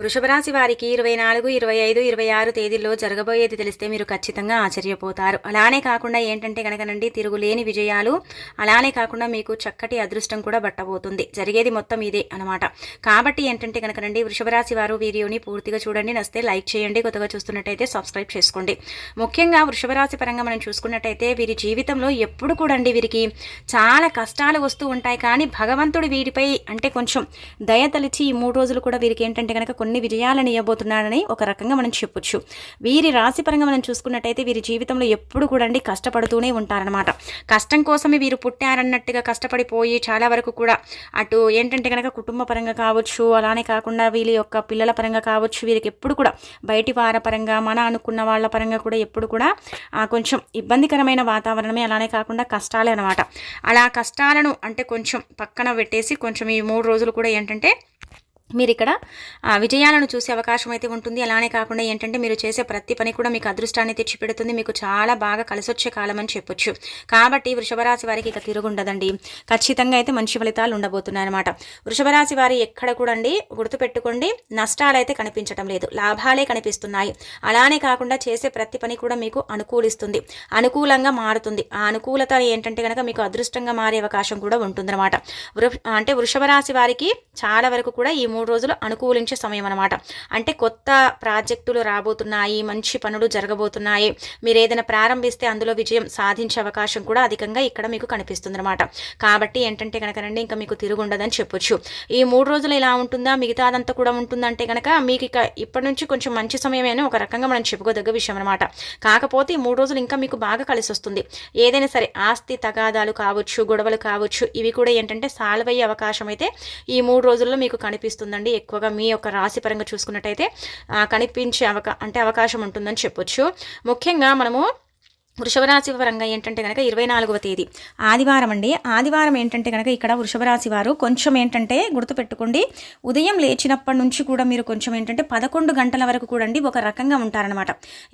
వృషభరాశి వారికి ఇరవై నాలుగు ఇరవై ఐదు ఇరవై ఆరు తేదీల్లో జరగబోయేది తెలిస్తే మీరు ఖచ్చితంగా ఆశ్చర్యపోతారు. అలానే కాకుండా ఏంటంటే కనుకనండి తిరుగులేని విజయాలు అలానే కాకుండా మీకు చక్కటి అదృష్టం కూడా బట్టబోతుంది. జరిగేది మొత్తం ఇదే అనమాట. కాబట్టి ఏంటంటే కనుకనండి వృషభరాశి వారు వీడియోని పూర్తిగా చూడండి. నస్తే లైక్ చేయండి. కొత్తగా చూస్తున్నట్టయితే సబ్స్క్రైబ్ చేసుకోండి. ముఖ్యంగా వృషభరాశి పరంగా మనం చూసుకున్నట్టయితే వీరి జీవితంలో ఎప్పుడు కూడా అండి వీరికి చాలా కష్టాలు వస్తూ ఉంటాయి. కానీ భగవంతుడు వీరిపై అంటే కొంచెం దయ తలిచి ఈ మూడు రోజులు కూడా వీరికి ఏంటంటే కనుక కొన్ని విజయాలను ఇవ్వబోతున్నాడని ఒక రకంగా మనం చెప్పొచ్చు. వీరి రాశి పరంగా మనం చూసుకున్నట్టయితే వీరి జీవితంలో ఎప్పుడు కూడా అండి కష్టపడుతూనే ఉంటారనమాట కష్టం కోసమే వీరు పుట్టారన్నట్టుగా కష్టపడిపోయి చాలా వరకు కూడా అటు ఏంటంటే కనుక కుటుంబ పరంగా కావచ్చు అలానే కాకుండా వీళ్ళ యొక్క పిల్లల పరంగా కావచ్చు వీరికి ఎప్పుడు కూడా బయటి వార పరంగా మన అనుకున్న వాళ్ళ పరంగా కూడా ఎప్పుడు కూడా కొంచెం ఇబ్బందికరమైన వాతావరణమే అలానే కాకుండా కష్టాలే అనమాట అలా కష్టాలను అంటే కొంచెం పక్కన పెట్టేసి కొంచెం ఈ మూడు రోజులు కూడా ఏంటంటే మీరు ఇక్కడ ఆ, విజయాలను చూసే అవకాశం అయితే ఉంటుంది. అలానే కాకుండా ఏంటంటే మీరు చేసే ప్రతి పని కూడా మీకు అదృష్టాన్ని తెచ్చిపెడుతుంది. మీకు చాలా బాగా కలిసొచ్చే కాలం అని చెప్పొచ్చు. కాబట్టి వృషభరాశి వారికి ఇక తిరుగుండదండి. ఖచ్చితంగా అయితే మంచి ఫలితాలు ఉండబోతున్నాయి అనమాట వృషభరాశి వారి ఎక్కడ కూడా అండి గుర్తుపెట్టుకోండి నష్టాలు అయితే కనిపించడం లేదు. లాభాలే కనిపిస్తున్నాయి. అలానే కాకుండా చేసే ప్రతి పని కూడా మీకు అనుకూలిస్తుంది. అనుకూలంగా మారుతుంది. ఆ అనుకూలత ఏంటంటే కనుక మీకు అదృష్టంగా మారే అవకాశం కూడా ఉంటుందన్నమాట. వృ అంటే వృషభరాశి వారికి చాలా వరకు కూడా ఈ మూడు రోజులు అనుకూలించే సమయం అనమాట అంటే కొత్త ప్రాజెక్టులు రాబోతున్నాయి మంచి పనులు జరగబోతున్నాయి. మీరు ఏదైనా ప్రారంభిస్తే అందులో విజయం సాధించే అవకాశం కూడా అధికంగా ఇక్కడ మీకు కనిపిస్తుంది అనమాట కాబట్టి ఏంటంటే కనుకనండి ఇంకా మీకు తిరుగుండదని చెప్పొచ్చు. ఈ మూడు రోజులు ఇలా ఉంటుందా? మిగతాదంతా కూడా ఉంటుందంటే కనుక మీకు ఇక ఇప్పటి నుంచి కొంచెం మంచి సమయమే అని ఒక రకంగా మనం చెప్పుకోదగ్గ విషయం అనమాట కాకపోతే ఈ మూడు రోజులు ఇంకా మీకు బాగా కలిసి వస్తుంది ఏదైనా సరే ఆస్తి తగాదాలు కావచ్చు గొడవలు కావచ్చు ఇవి కూడా ఏంటంటే సాల్వ్ అయ్యే అవకాశం అయితే ఈ మూడు రోజుల్లో మీకు కనిపిస్తుంది. వస్తుందండి. ఎక్కువగా మీ యొక్క రాశి పరంగా చూసుకున్నట్టయితే కనిపించే అవకా అంటే అవకాశం ఉంటుందని చెప్పొచ్చు. ముఖ్యంగా మనము వృషభరాశి పరంగా ఏంటంటే కనుక ఇరవై నాలుగవ తేదీ. ఆదివారం అండి. ఆదివారం ఏంటంటే కనుక ఇక్కడ వృషభరాశి వారు కొంచెం ఏంటంటే గుర్తుపెట్టుకోండి. ఉదయం లేచినప్పటి నుంచి కూడా మీరు కొంచెం ఏంటంటే పదకొండు గంటల వరకు కూడా అండి ఒక రకంగా ఉంటారనమాట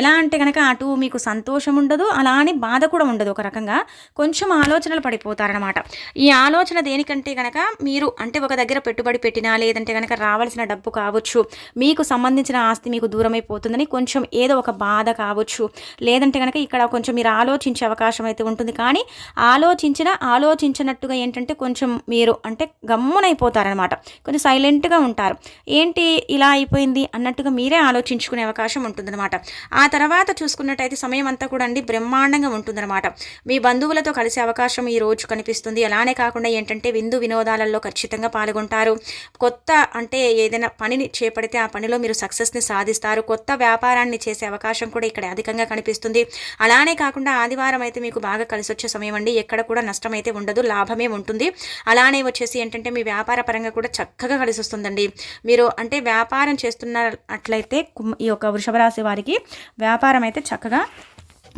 ఎలా అంటే కనుక అటు మీకు సంతోషం ఉండదు అలా అని బాధ కూడా ఉండదు ఒక రకంగా. కొంచెం ఆలోచనలు పడిపోతారనమాట ఈ ఆలోచన దేనికంటే కనుక మీరు అంటే ఒక దగ్గర పెట్టుబడి పెట్టినా లేదంటే కనుక రావాల్సిన డబ్బు కావచ్చు మీకు సంబంధించిన ఆస్తి మీకు దూరమైపోతుందని కొంచెం ఏదో ఒక బాధ కావచ్చు లేదంటే కనుక ఇక్కడ కొంచెం మీరు ఆలోచించే అవకాశం అయితే ఉంటుంది. కానీ ఆలోచించిన ఆలోచించినట్టుగా ఏంటంటే కొంచెం మీరు అంటే గమ్మునైపోతారనమాట కొంచెం సైలెంట్గా ఉంటారు. ఏంటి ఇలా అయిపోయింది అన్నట్టుగా మీరే ఆలోచించుకునే అవకాశం ఉంటుందన్నమాట. ఆ తర్వాత చూసుకున్నట్టయితే సమయం అంతా కూడా అండి బ్రహ్మాండంగా ఉంటుందన్నమాట. మీ బంధువులతో కలిసే అవకాశం ఈ రోజు కనిపిస్తుంది. అలానే కాకుండా ఏంటంటే విందు వినోదాలలో ఖచ్చితంగా పాల్గొంటారు. కొత్త అంటే ఏదైనా పనిని చేపడితే ఆ పనిలో మీరు సక్సెస్ని సాధిస్తారు. కొత్త వ్యాపారాన్ని చేసే అవకాశం కూడా ఇక్కడ అధికంగా కనిపిస్తుంది. అలానే కాకుండా ఆదివారం అయితే మీకు బాగా కలిసి వచ్చే సమయం అండి. ఎక్కడ కూడా నష్టం అయితే ఉండదు లాభమే ఉంటుంది. అలానే వచ్చేసి ఏంటంటే మీ వ్యాపార పరంగా కూడా చక్కగా కలిసి వస్తుందండి మీరు అంటే వ్యాపారం చేస్తున్నట్లయితే కుమ్- ఈ యొక్క వృషభరాశి వారికి వ్యాపారం అయితే చక్కగా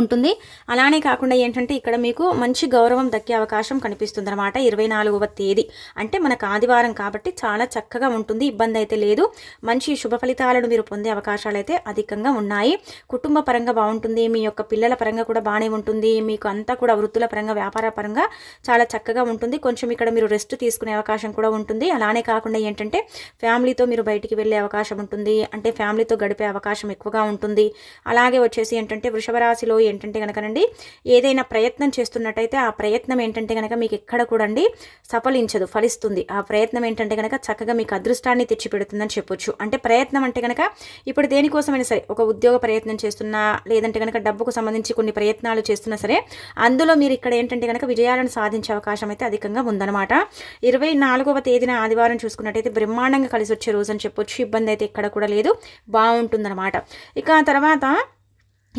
ఉంటుంది. అలానే కాకుండా ఏంటంటే ఇక్కడ మీకు మంచి గౌరవం దక్కే అవకాశం కనిపిస్తుంది అనమాట ఇరవై నాలుగవ తేదీ. అంటే మనకు ఆదివారం కాబట్టి చాలా చక్కగా ఉంటుంది. ఇబ్బంది అయితే లేదు. మంచి శుభ ఫలితాలను మీరు పొందే అవకాశాలు అయితే అధికంగా ఉన్నాయి. కుటుంబ పరంగా బాగుంటుంది. మీ యొక్క పిల్లల పరంగా కూడా బాగానే ఉంటుంది. మీకు అంతా కూడా వృత్తుల పరంగా వ్యాపార పరంగా చాలా చక్కగా ఉంటుంది. కొంచెం ఇక్కడ మీరు రెస్ట్ తీసుకునే అవకాశం కూడా ఉంటుంది. అలానే కాకుండా ఏంటంటే ఫ్యామిలీతో మీరు బయటికి వెళ్ళే అవకాశం ఉంటుంది. అంటే ఫ్యామిలీతో గడిపే అవకాశం ఎక్కువగా ఉంటుంది. అలాగే వచ్చేసి ఏంటంటే వృషభ రాశిలో ఏంటంటే కనుకనండి ఏదైనా ప్రయత్నం చేస్తున్నట్టయితే ఆ ప్రయత్నం ఏంటంటే కనుక మీకు ఎక్కడ కూడా అండి సఫలించదు ఫలిస్తుంది. ఆ ప్రయత్నం ఏంటంటే కనుక చక్కగా మీకు అదృష్టాన్ని తెచ్చిపెడుతుందని చెప్పొచ్చు. అంటే ప్రయత్నం అంటే కనుక ఇప్పుడు దేనికోసమైనా సరే ఒక ఉద్యోగ ప్రయత్నం చేస్తున్నా లేదంటే కనుక డబ్బుకు సంబంధించి కొన్ని ప్రయత్నాలు చేస్తున్నా సరే అందులో మీరు ఇక్కడ ఏంటంటే కనుక విజయాలను సాధించే అవకాశం అయితే అధికంగా ఉందన్నమాట. ఇరవై నాలుగవ తేదీన ఆదివారం చూసుకున్నట్టయితే బ్రహ్మాండంగా కలిసి వచ్చే రోజు అని చెప్పొచ్చు. ఇబ్బంది అయితే ఎక్కడ కూడా లేదు. బాగుంటుందన్నమాట. ఇక ఆ తర్వాత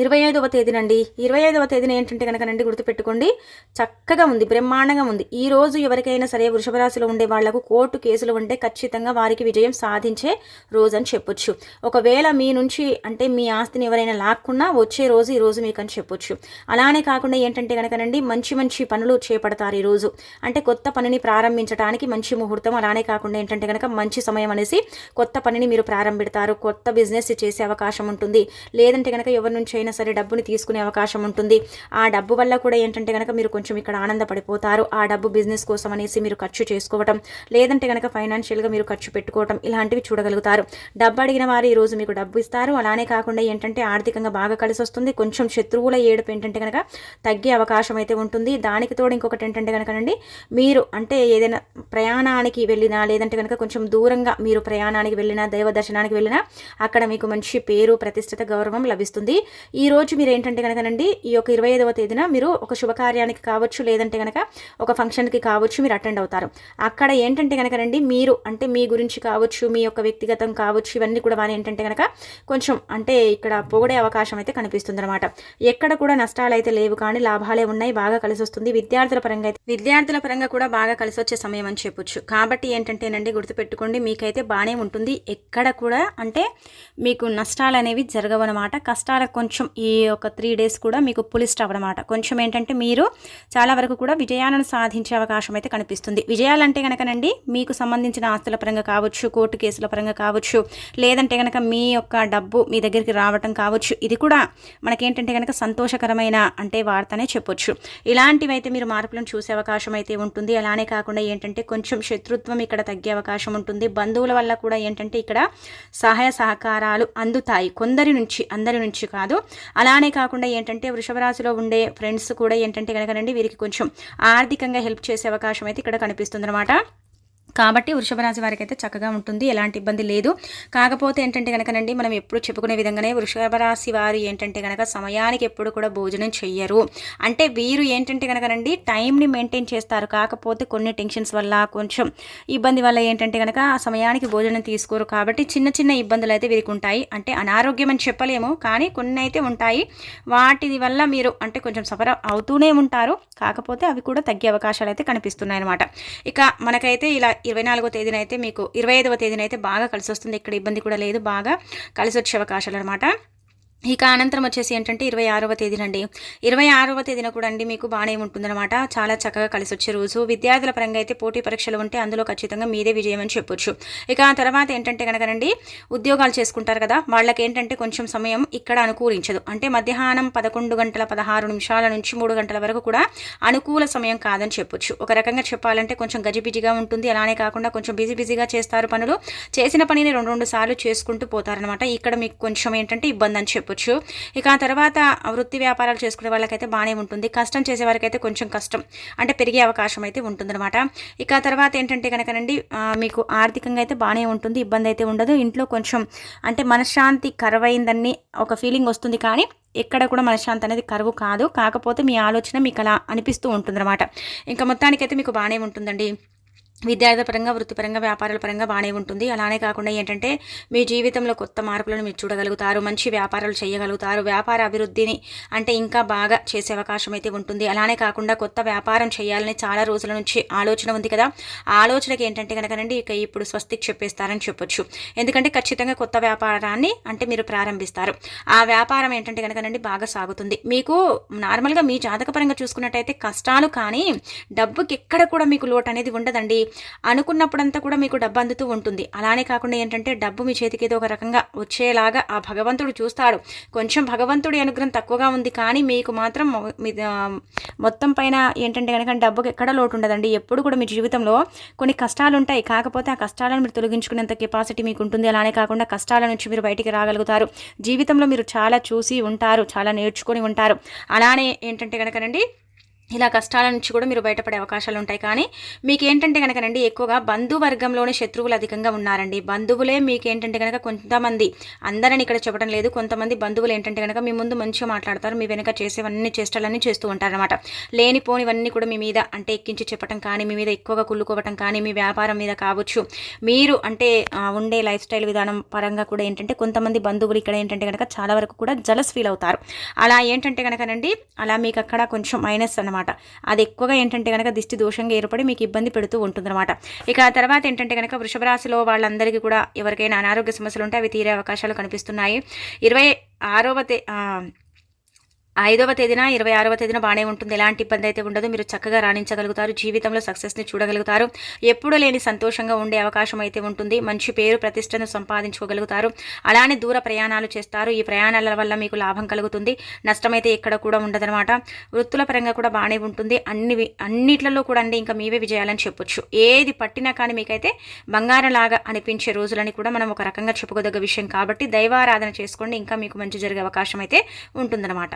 ఇరవై ఐదవ తేదీనండి. ఇరవై ఐదవ తేదీన ఏంటంటే కనుకనండి గుర్తుపెట్టుకోండి. చక్కగా ఉంది బ్రహ్మాండంగా ఉంది. ఈ రోజు ఎవరికైనా సరే వృషభరాశిలో ఉండే వాళ్ళకు కోర్టు కేసులు ఉంటే ఖచ్చితంగా వారికి విజయం సాధించే రోజు అని చెప్పొచ్చు. ఒకవేళ మీ నుంచి అంటే మీ ఆస్తిని ఎవరైనా లాక్కున్నా వచ్చే రోజు ఈ రోజు మీకు అని చెప్పొచ్చు. అలానే కాకుండా ఏంటంటే కనుకనండి మంచి మంచి పనులు చేపడతారు ఈ రోజు. అంటే కొత్త పనిని ప్రారంభించడానికి మంచి ముహూర్తం అలానే కాకుండా ఏంటంటే కనుక మంచి సమయం అనేసి కొత్త పనిని మీరు ప్రారంభిడతారు. కొత్త బిజినెస్ చేసే అవకాశం ఉంటుంది. లేదంటే కనుక ఎవరి నుంచి అయినా సరే డబ్బుని తీసుకునే అవకాశం ఉంటుంది. ఆ డబ్బు వల్ల కూడా ఏంటంటే కనుక మీరు కొంచెం ఇక్కడ ఆనందపడిపోతారు. ఆ డబ్బు బిజినెస్ కోసం అనేసి మీరు ఖర్చు చేసుకోవటం లేదంటే కనుక ఫైనాన్షియల్గా మీరు ఖర్చు పెట్టుకోవటం ఇలాంటివి చూడగలుగుతారు. డబ్బు అడిగిన వారు ఈరోజు మీకు డబ్బు ఇస్తారు. అలానే కాకుండా ఏంటంటే ఆర్థికంగా బాగా కలిసి వస్తుంది. కొంచెం శత్రువుల ఏడుపు ఏంటంటే కనుక తగ్గే అవకాశం అయితే ఉంటుంది. దానికి తోడు ఇంకొకటి ఏంటంటే కనుకనండి మీరు అంటే ఏదైనా ప్రయాణానికి వెళ్ళినా లేదంటే కనుక కొంచెం దూరంగా మీరు ప్రయాణానికి వెళ్ళినా దైవ దర్శనానికి వెళ్ళినా అక్కడ మీకు మంచి పేరు ప్రతిష్టత గౌరవం లభిస్తుంది. ఈ రోజు మీరు ఏంటంటే కనుకనండి ఈ యొక్క ఇరవై ఐదవ తేదీన మీరు ఒక శుభకార్యానికి కావచ్చు లేదంటే కనుక ఒక ఫంక్షన్కి కావచ్చు మీరు అటెండ్ అవుతారు. అక్కడ ఏంటంటే కనుకనండి మీరు అంటే మీ గురించి కావచ్చు మీ యొక్క వ్యక్తిగతం కావచ్చు ఇవన్నీ కూడా వారు ఏంటంటే కనుక కొంచెం అంటే ఇక్కడ పొగడే అవకాశం అయితే కనిపిస్తుంది అనమాట ఎక్కడ కూడా నష్టాలు అయితే లేవు కానీ లాభాలే ఉన్నాయి బాగా కలిసి వస్తుంది. విద్యార్థుల పరంగా అయితే విద్యార్థుల పరంగా కూడా బాగా కలిసి వచ్చే సమయం అని చెప్పొచ్చు. కాబట్టి ఏంటంటేనండి గుర్తుపెట్టుకోండి మీకైతే బాగానే ఉంటుంది. ఎక్కడ కూడా అంటే మీకు నష్టాలు అనేవి జరగవన్నమాట. కష్టాలకు కొంచెం ఈ ఒక త్రీ డేస్ కూడా మీకు పులిస్ట్ అవ్వనమాట కొంచెం ఏంటంటే మీరు చాలా వరకు కూడా విజయాలను సాధించే అవకాశం అయితే కనిపిస్తుంది. విజయాలంటే కనుకనండి మీకు సంబంధించిన ఆస్తుల పరంగా కావచ్చు కోర్టు కేసుల పరంగా కావచ్చు లేదంటే కనుక మీ యొక్క డబ్బు మీ దగ్గరికి రావటం కావచ్చు ఇది కూడా మనకేంటంటే కనుక సంతోషకరమైన అంటే వార్తనే చెప్పొచ్చు. ఇలాంటివైతే మీరు మార్పులను చూసే అవకాశం అయితే ఉంటుంది. అలానే కాకుండా ఏంటంటే కొంచెం శత్రుత్వం ఇక్కడ తగ్గే అవకాశం ఉంటుంది. బంధువుల వల్ల కూడా ఏంటంటే ఇక్కడ సహాయ సహకారాలు అందుతాయి. కొందరి నుంచి అందరి నుంచి కాదు అలానే కాకుండా ఏంటంటే వృషభరాశిలో ఉండే ఫ్రెండ్స్ కూడా ఏంటంటే కనుకనండి వీరికి కొంచెం ఆర్థికంగా హెల్ప్ చేసే అవకాశం అయితే ఇక్కడ కనిపిస్తుంది అనమాట కాబట్టి వృషభ రాశి వారికి అయితే చక్కగా ఉంటుంది ఎలాంటి ఇబ్బంది లేదు. కాకపోతే ఏంటంటే కనుకనండి మనం ఎప్పుడు చెప్పుకునే విధంగానే వృషభ రాశి వారు ఏంటంటే కనుక సమయానికి ఎప్పుడు కూడా భోజనం చెయ్యరు. అంటే వీరు ఏంటంటే కనుకనండి టైంని మెయింటైన్ చేస్తారు. కాకపోతే కొన్ని టెన్షన్స్ వల్ల కొంచెం ఇబ్బంది వల్ల ఏంటంటే కనుక ఆ సమయానికి భోజనం తీసుకోరు కాబట్టి చిన్న చిన్న ఇబ్బందులు అయితే వీరికి ఉంటాయి. అంటే అనారోగ్యం అని చెప్పలేము కానీ కొన్ని అయితే ఉంటాయి. వాటి వల్ల మీరు అంటే కొంచెం సఫర్ అవుతూనే ఉంటారు. కాకపోతే అవి కూడా తగ్గే అవకాశాలు అయితే కనిపిస్తున్నాయి అనమాట ఇక మనకైతే ఇలా ఇరవై నాలుగో తేదీన అయితే మీకు ఇరవై ఐదవ తేదీన అయితే బాగా కలిసి వస్తుంది ఇక్కడ ఇబ్బంది కూడా లేదు. బాగా కలిసి వచ్చే అవకాశాలు అనమాట ఇక అనంతరం వచ్చేసి ఏంటంటే ఇరవై ఆరవ తేదీనండి. ఇరవై ఆరవ తేదీన కూడా అండి మీకు బాగానే ఉంటుందన్నమాట చాలా చక్కగా కలిసి వచ్చే రోజు. విద్యార్థుల పరంగా అయితే పోటీ పరీక్షలు ఉంటే అందులో ఖచ్చితంగా మీదే విజయం అని చెప్పొచ్చు. ఇక ఆ తర్వాత ఏంటంటే కనుకనండి ఉద్యోగాలు చేసుకుంటారు కదా వాళ్ళకి ఏంటంటే కొంచెం సమయం ఇక్కడ అనుకూలించదు. అంటే మధ్యాహ్నం పదకొండు గంటల పదహారు నిమిషాల నుంచి మూడు గంటల వరకు కూడా అనుకూల సమయం కాదని చెప్పొచ్చు. ఒక రకంగా చెప్పాలంటే కొంచెం గజిబిజిగా ఉంటుంది. అలానే కాకుండా కొంచెం బిజీ బిజీగా చేస్తారు పనులు. చేసిన పనిని రెండు రెండు సార్లు చేసుకుంటూ పోతారనమాట ఇక్కడ మీకు కొంచెం ఏంటంటే ఇబ్బంది అని చెప్పొచ్చు. ఇక ఆ తర్వాత వృత్తి వ్యాపారాలు చేసుకునే వాళ్ళకైతే బాగానే ఉంటుంది. కష్టం చేసే వారికైతే కొంచెం కష్టం అంటే పెరిగే అవకాశం అయితే ఉంటుందన్నమాట. ఇక తర్వాత ఏంటంటే కనుకనండి మీకు ఆర్థికంగా అయితే బాగానే ఉంటుంది ఇబ్బంది అయితే ఉండదు. ఇంట్లో కొంచెం అంటే మనశ్శాంతి కరువైందని ఒక ఫీలింగ్ వస్తుంది కానీ ఎక్కడ కూడా మనశ్శాంతి అనేది కరువు కాదు. కాకపోతే మీ ఆలోచన మీకు అలా అనిపిస్తూ ఉంటుందన్నమాట. ఇంకా మొత్తానికైతే మీకు బాగానే ఉంటుందండి. విద్యార్థి పరంగా వృత్తిపరంగా వ్యాపారాల పరంగా బాగానే ఉంటుంది. అలానే కాకుండా ఏంటంటే మీ జీవితంలో కొత్త మార్పులను మీరు చూడగలుగుతారు మంచి వ్యాపారాలు చేయగలుగుతారు వ్యాపార అభివృద్ధిని అంటే ఇంకా బాగా చేసే అవకాశం అయితే ఉంటుంది. అలానే కాకుండా కొత్త వ్యాపారం చేయాలని చాలా రోజుల నుంచి ఆలోచన ఉంది కదా. ఆ ఆలోచనకి ఏంటంటే కనుకనండి ఇక ఇప్పుడు స్వస్తికి చెప్పేస్తారని చెప్పొచ్చు. ఎందుకంటే ఖచ్చితంగా కొత్త వ్యాపారాన్ని అంటే మీరు ప్రారంభిస్తారు. ఆ వ్యాపారం ఏంటంటే కనుకనండి బాగా సాగుతుంది. మీకు నార్మల్గా మీ జాతక పరంగా చూసుకున్నట్టయితే కష్టాలు కానీ డబ్బుకి ఎక్కడ కూడా మీకు లోటు అనేది ఉండదండి. అనుకున్నప్పుడంతా కూడా మీకు డబ్బు అందుతూ ఉంటుంది. అలానే కాకుండా ఏంటంటే డబ్బు మీ చేతికి ఏదో ఒక రకంగా వచ్చేలాగా ఆ భగవంతుడు చూస్తాడు. కొంచెం భగవంతుడి అనుగ్రహం తక్కువగా ఉంది కానీ మీకు మాత్రం మీ మొత్తం పైన ఏంటంటే కనుక డబ్బుకి ఎక్కడ లోటు ఉండదండి. ఎప్పుడు కూడా మీ జీవితంలో కొన్ని కష్టాలు ఉంటాయి కాకపోతే ఆ కష్టాలను మీరు తొలగించుకునేంత కెపాసిటీ మీకు ఉంటుంది అలానే కాకుండా కష్టాల నుంచి మీరు బయటికి రాగలుగుతారు. జీవితంలో మీరు చాలా చూసి ఉంటారు. చాలా నేర్చుకొని ఉంటారు. అలానే ఏంటంటే కనుకనండి ఇలా కష్టాల నుంచి కూడా మీరు బయటపడే అవకాశాలు ఉంటాయి. కానీ మీకు ఏంటంటే కనుకనండి ఎక్కువగా బంధువర్గంలోనే శత్రువులు అధికంగా ఉన్నారండి. బంధువులే మీకు ఏంటంటే కనుక కొంతమంది అందరని ఇక్కడ చెప్పడం లేదు. కొంతమంది బంధువులు ఏంటంటే కనుక మీ ముందు మంచిగా మాట్లాడతారు మీ వెనక చేసేవన్నీ చేష్టలన్నీ చేస్తూ ఉంటారనమాట లేనిపోనివన్నీ కూడా మీ మీద అంటే ఎక్కించి చెప్పడం కానీ మీ మీద ఎక్కువగా కుళ్ళుకోవటం కానీ మీ వ్యాపారం మీద కావచ్చు. మీరు అంటే ఉండే లైఫ్ స్టైల్ విధానం పరంగా కూడా ఏంటంటే కొంతమంది బంధువులు ఇక్కడ ఏంటంటే కనుక చాలా వరకు కూడా జలస్ ఫీల్ అవుతారు. అలా ఏంటంటే కనుకనండి అలా మీకు అక్కడ కొంచెం మైనస్ అనమాట అది ఎక్కువగా ఏంటంటే కనుక దిష్టి దోషంగా ఏర్పడి మీకు ఇబ్బంది పెడుతూ ఉంటుందన్నమాట. ఇక ఆ తర్వాత ఏంటంటే కనుక వృషభ రాశిలో వాళ్ళందరికీ కూడా ఎవరికైనా అనారోగ్య సమస్యలు ఉంటే అవి తీరే అవకాశాలు కనిపిస్తున్నాయి. ఇరవై ఆరవ తే ఐదవ తేదీన ఇరవై ఆరవ తేదీన బాగానే ఉంటుంది. ఎలాంటి ఇబ్బంది అయితే ఉండదు. మీరు చక్కగా రాణించగలుగుతారు. జీవితంలో సక్సెస్ని చూడగలుగుతారు. ఎప్పుడూ లేని సంతోషంగా ఉండే అవకాశం అయితే ఉంటుంది. మంచి పేరు ప్రతిష్టను సంపాదించుకోగలుగుతారు. అలానే దూర ప్రయాణాలు చేస్తారు. ఈ ప్రయాణాల వల్ల మీకు లాభం కలుగుతుంది. నష్టమైతే ఎక్కడ కూడా ఉండదనమాట వృత్తుల పరంగా కూడా బాగానే ఉంటుంది. అన్ని అన్నిట్లలో కూడా అండి ఇంకా మీవే విజయాలని చెప్పొచ్చు. ఏది పట్టినా కానీ మీకైతే బంగారం లాగా అనిపించే రోజులని కూడా మనం ఒక రకంగా చెప్పుకోదగ్గ విషయం కాబట్టి దైవారాధన చేసుకోండి. ఇంకా మీకు మంచి జరిగే అవకాశం అయితే ఉంటుందన్నమాట.